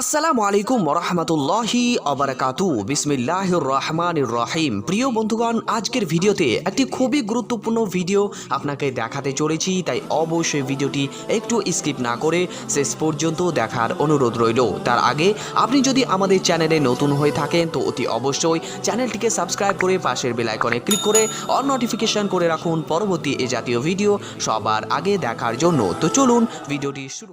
আসসালামু আলাইকুম রহমতুল্লাহি আবরাকাতু বিসমিল্লাহ রহমান রহিম প্রিয় বন্ধুগণ, আজকের ভিডিওতে একটি খুবই গুরুত্বপূর্ণ ভিডিও আপনাকে দেখাতে চলেছি, তাই অবশ্যই ভিডিওটি একটু স্কিপ না করে শেষ পর্যন্ত দেখার অনুরোধ রইল। তার আগে, আপনি যদি আমাদের চ্যানেলে নতুন হয়ে থাকেন, তো অতি অবশ্যই চ্যানেলটিকে সাবস্ক্রাইব করে পাশের বেল আইকনে ক্লিক করে অল নোটিফিকেশন করে রাখুন। পরবর্তী এ জাতীয় ভিডিও সবার আগে দেখার জন্য। তো চলুন, ভিডিওটি শুরু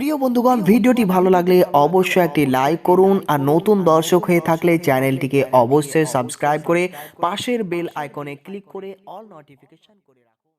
প্রিয় বন্ধুগণ, ভিডিওটি ভালো লাগলে অবশ্যই একটি লাইক করুন আর নতুন দর্শক হয়ে থাকলে চ্যানেলটিকে অবশ্যই সাবস্ক্রাইব করে পাশের বেল আইকনে ক্লিক করে অল নোটিফিকেশন করে রাখুন।